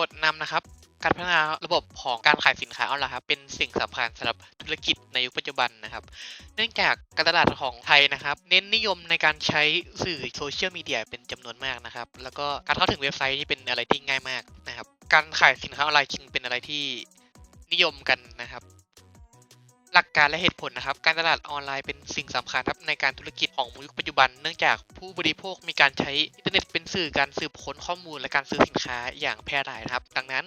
กฎนำนะครับ การพัฒนาระบบของการขายสินค้าออนไลน์ครับเป็นสิ่งสำคัญสำหรับธุรกิจในยุคปัจจุบันนะครับ เนื่องจากการตลาดของไทยนะครับ เน้นนิยมในการใช้สื่อโซเชียลมีเดียเป็นจำนวนมากนะครับ แล้วก็การเข้าถึงเว็บไซต์นี่เป็นอะไรที่ง่ายมากนะครับ การขายสินค้าออนไลน์จึงเป็นอะไรที่นิยมกันนะครับ หลักการและเหตุผลนะครับ การตลาดออนไลน์เป็นสิ่งสำคัญครับในการธุรกิจของยุคปัจจุบัน เนื่องจากผู้บริโภคมีการใช้อินเทอร์เน็ตเป็นสื่อการสืบค้นข้อมูลและการซื้อสินค้าอย่างแพร่หลายครับ ดังนั้น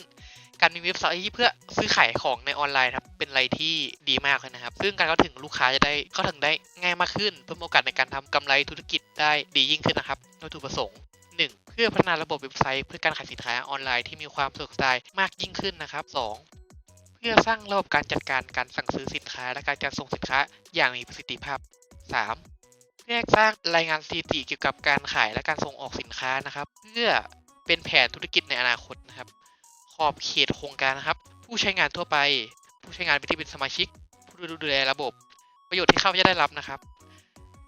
การมีเว็บไซต์เพื่อซื้อขายของในออนไลน์ครับเป็นอะไรที่ดีมากเลยนะครับ ซึ่งการเข้าถึงลูกค้าจะได้เข้าถึงได้ง่ายมากขึ้น เพิ่มโอกาสในการทำกำไรธุรกิจได้ดียิ่งขึ้นนะครับโดยวัตถุประสงค์ 1. เพื่อพัฒนาระบบเว็บไซต์ เพื่อการขายสินค้าออนไลน์ที่มีความสะดวกสบายมากยิ่งขึ้นนะครับ 2. เพื่อสร้างระบบการจัดการการสั่งซื้อสินค้าและการจัดส่งสินค้าอย่างมีประสิทธิภาพ 3. เพื่อสร้างรายงานสถิติเกี่ยวกับการขายและการส่งออกสินค้านะครับ เพื่อเป็นแผนธุรกิจในอนาคตนะครับ ขอบเขตโครงการนะครับ ผู้ใช้งานทั่วไป ผู้ใช้งานที่เป็นสมาชิก ผู้ดูแลระบบ ประโยชน์ที่เข้าจะได้รับนะครับ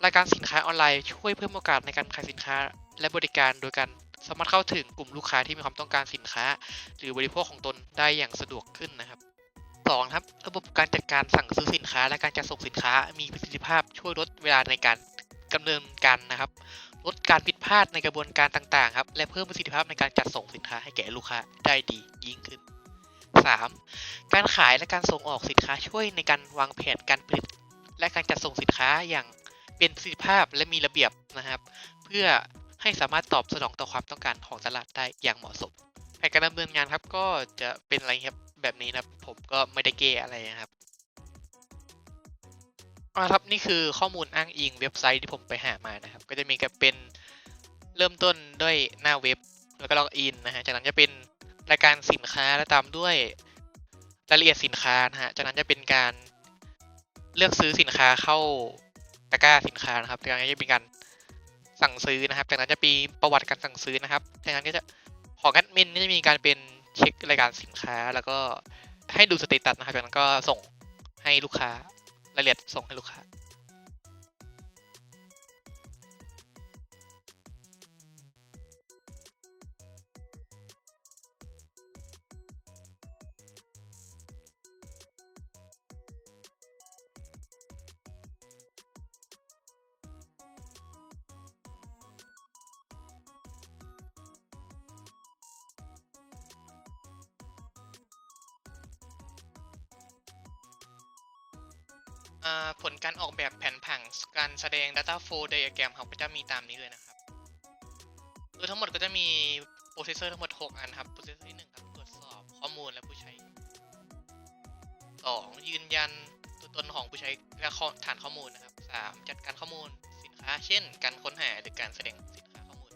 รายการสินค้าออนไลน์ช่วยเพิ่มโอกาสในการขายสินค้าและบริการโดยการสามารถเข้าถึงกลุ่มลูกค้าที่มีความต้องการสินค้า หรือบริโภคของตนได้อย่างสะดวกขึ้นนะครับ สองครับระบบการจัดการสั่งซื้อสินค้า และการจัดส่งสินค้ามีประสิทธิภาพช่วยลดเวลาในการดำเนินการนะครับ ลดการผิดพลาดในกระบวนการต่างๆครับและเพิ่มประสิทธิภาพในการจัดส่งสินค้าให้แก่ลูกค้าได้ดียิ่งขึ้น 3. การขายและการส่งออกสินค้าช่วยในการวางแผนการผลิต และการจัดส่งสินค้าอย่างเป็นประสิทธิภาพและมีระเบียบนะครับ เพื่อให้สามารถตอบสนองต่อความต้องการของตลาดได้อย่างเหมาะสมแผนการดำเนินงานครับก็จะเป็นอะไรครับ แบบนี้นะครับ ผมก็ไม่ได้เก้อะไรนะครับเอาครับนี่คือข้อมูลอ้างอิงเว็บไซต์ที่ผมไปหามานะครับ ก็จะมีกับเป็นเริ่มต้นด้วยหน้าเว็บแล้วก็ล็อกอินนะฮะจากนั้นจะเป็นรายการสินค้าและตามด้วยรายละเอียดสินค้านะฮะจากนั้นจะเป็นการเลือกซื้อสินค้าเข้าตะกร้าสินค้านะครับจากนั้นจะเป็นการสั่งซื้อนะครับ จากนั้นจะมีประวัติการสั่งซื้อนะครับจากนั้นก็จะของแอดมินก็จะมีการเป็น เช็ครายการสินค้า แล้วก็ให้ดูสเตตัสนะครับจากนั้นก็ส่งให้ลูกค้ารายละเอียดส่งให้ลูกค้า ผลการออกแบบแผนผังการแสดง Data Flow Diagram ครับก็จะมีตามนี้เลยนะครับโดยทั้งหมดก็จะมีโปรเซสเซอร์ทั้งหมด 6 อันครับ โปรเซสเซอร์ที่1ครับ ตรวจสอบข้อมูลและผู้ใช้ 2. ยืนยันตัวตนของผู้ใช้และขอฐานข้อมูลนะครับ 3. จัดการข้อมูลสินค้า เช่น การค้นหาหรือการแสดงสินค้าข้อมูล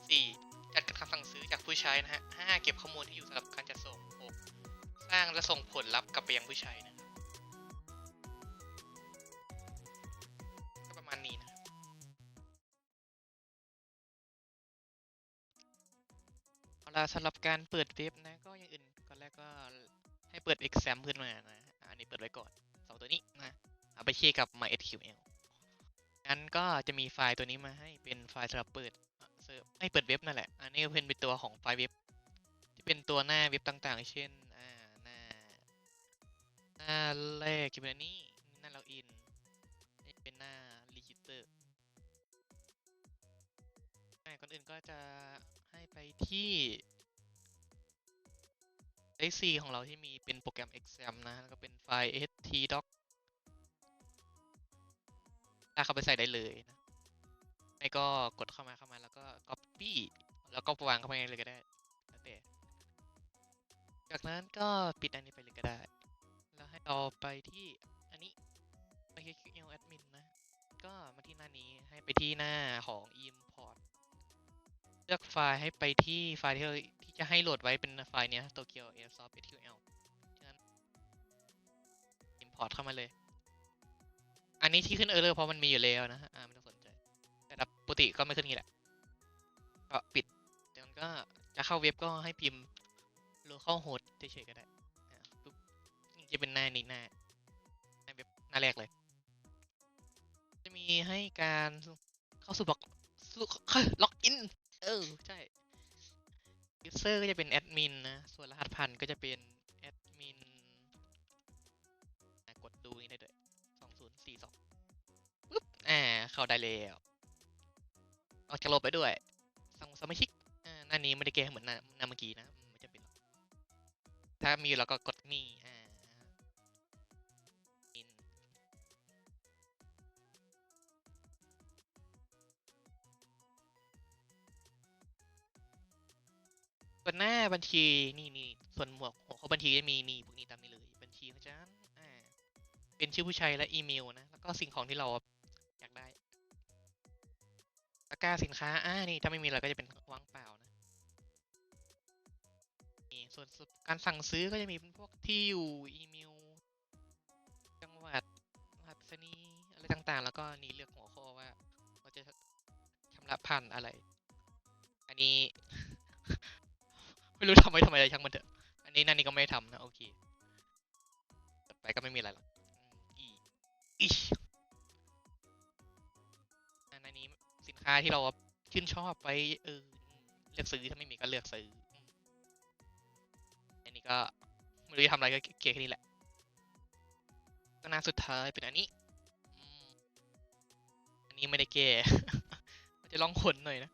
4. จัดการคำสั่งซื้อจากผู้ใช้นะฮะ 5. เก็บข้อมูลที่อยู่สำหรับการจัดส่ง 6. สร้างและส่งผลลัพธ์กลับไปยังผู้ใช้นะ สำหรับการเปิดเว็บนะ ก็อย่างอื่นก่อนแรกก็ให้เปิด exam ขึ้นมานะอันนี้เปิดไว้ก่อนสองตัวนี้นะเอาไปเชื่อกับ MySQL งั้นก็จะมีไฟล์ตัวนี้มาให้เป็นไฟล์สำหรับเปิดเซิร์ฟให้เปิดเว็บนั่นแหละ อันนี้ก็เป็นเป็นตัวของไฟล์เว็บ ที่เป็นตัวหน้าเว็บต่างๆ เช่นอ่าหน้าหน้าแรกจะเป็นนี้หน้าล็อกอินนี่เป็นหน้า register อ่าก่อนอื่นก็จะ ให้ไปที่ไอซีของเราที่มีเป็นโปรแกรม exam นะ แล้วก็เป็นไฟล์ htdoc ลากเข้าไปใส่ได้เลยนะ ไม่ก็กดเข้ามาเข้ามาแล้วก็ copy แล้วก็วางเข้าไปเลยก็ได้แล้วแต่จากนั้นก็ปิดอันนี้ไปเลยก็ได้ แล้วให้เราไปที่อันนี้ MySQL admin นะ ก็มาที่หน้านี้ให้ไปที่หน้าของ import ลือกไฟล์ให้ไปที่ไฟล์ที่เราที่จะให้โหลดไว้เป็นไฟล์เนี้ย Tokyo Airsoft SQL ฉะนั้น import เข้ามาเลย อันนี้ที่ขึ้น error เพราะมันมีอยู่แล้วนะ อ่าไม่ต้องสนใจ แต่ปกติก็ไม่ขึ้นงี้แหละ ก็ปิดจากนั้นก็จะเข้าเว็บก็ให้พิมพ์ localhost เฉยๆก็ได้ปุ๊บนี่จะเป็นหน้านี้หน้าหน้าเว็บหน้าแรกเลย จะมีให้การเข้าสู่บล็อกล็อกอิน เออ ใช่ ยูเซอร์ก็จะเป็นแอดมินนะ ส่วนรหัสพันก็จะเป็นแอดมินกดดูนี่ได้ด้วยสองศูนย์สี่สองปึ๊บ อ่า เข้าได้แล้วออกจากโลบไปด้วยสองสมาชิก อ่า หน้านี้ไม่ได้แก้เหมือนหน้าเมื่อกี้นะ ไม่จำเป็นถ้ามีเราก็กดนี่อ่า ส่วนหน้าบัญชีนี่นี่ส่วนหมวกหัวข้อบัญชีจะมีนี่พวกนี้ตามนี้เลยบัญชีของฉันอ่าเป็นชื่อผู้ใช้และอีเมลนะแล้วก็สิ่งของที่เราอยากได้ตะกร้าสินค้าอ่านี่ถ้าไม่มีเราก็จะเป็นว่างเปล่านะนี่ส่วนการสั่งซื้อก็จะมีเป็นพวกที่อยู่อีเมลจังหวัดรหัสสนีอะไรต่างๆ แล้วก็นี่เลือกหัวข้อว่าเราจะชำระผ่านอะไร อันนี้ ไม่รู้ทำไว้ทำไมเลยช่างมันเถอะ อันนี้นั่นนี่ก็ไม่ทำนะโอเคต่อไปก็ไม่มีอะไรหรอกอีอีอันนี้สินค้าที่เราชื่นชอบไปเออเลือกซื้อถ้าไม่มีก็เลือกซื้อ อันนี้ก็ไม่รู้จะทำอะไรก็เกลี่ยแค่นี้แหละก็น้าสุดท้ายเป็นอันนี้ อันนี้ไม่ได้แก้มันจะลองขนหน่อยนะ